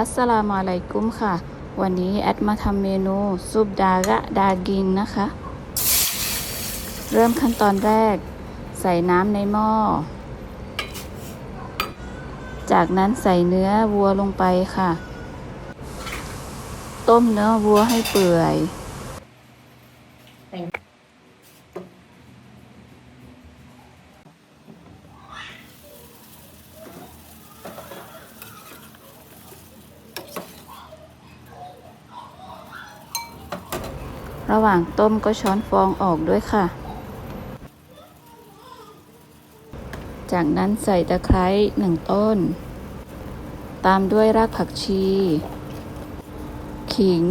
อัสสลามุอะลัยกุมค่ะ วันนี้แอดมาทำเมนูซุปดาระดากิงนะคะ เริ่มขั้นตอนแรก ใส่น้ำในหม้อ จากนั้นใส่เนื้อวัวลงไปค่ะ ต้มเนื้อวัวให้เปื่อย ระหว่างต้มก็ช้อนฟองออกด้วยค่ะ จากนั้นใส่ตะไคร้หนึ่งต้น ตามด้วยรากผักชี ขิง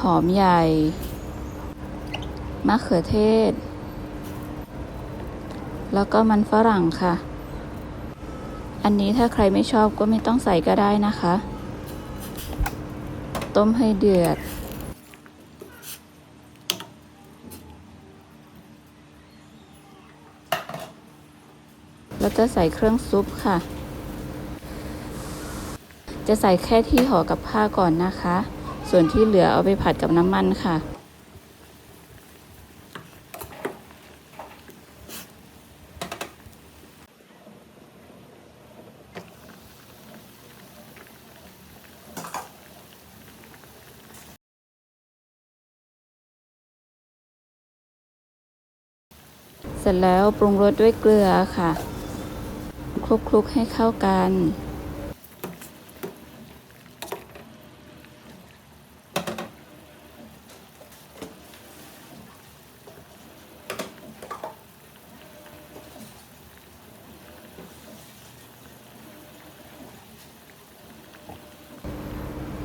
หอมใหญ่ มะเขือเทศ แล้วก็มันฝรั่งค่ะ อันนี้ถ้าใครไม่ชอบก็ไม่ต้องใส่ก็ได้นะคะ ต้มให้เดือด แล้วจะใส่เครื่องซุปค่ะ จะใส่แค่ที่ห่อกับผ้าก่อนนะคะ ส่วนที่เหลือเอาไปผัดกับน้ำมันค่ะ เสร็จแล้วปรุงรสด้วยเกลือค่ะคลุกๆให้เข้ากัน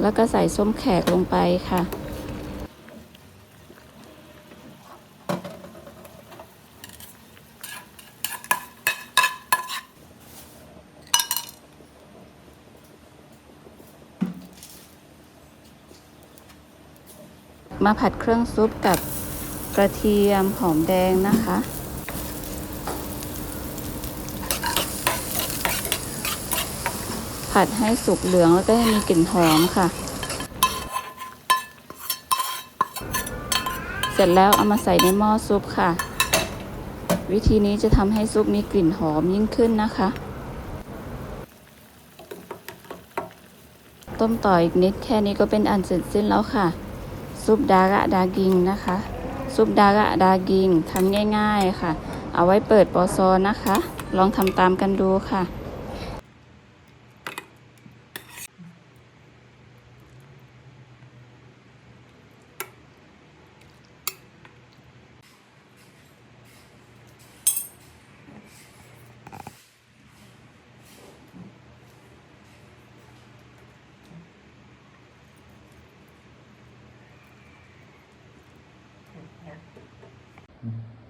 แล้วก็ใส่ส้มแขกลงไปค่ะ มาผัดเครื่องซุปกับกระเทียมหอมแดงนะคะ ผัดให้สุกเหลืองแล้วก็ให้มีกลิ่นหอมค่ะ เสร็จแล้วเอามาใส่ในหม้อซุปค่ะ วิธีนี้จะทำให้ซุปมีกลิ่นหอมยิ่งขึ้นนะคะ ต้มต่ออีกนิดแค่นี้ก็เป็นอันเสร็จสิ้นแล้วค่ะ ซุปดาระดากิงนะคะ ซุปดาระดากิงทำง่าย ๆค่ะ เอาไว้เปิดปอซอนะคะ ลองทำตามกันดูค่ะ 嗯。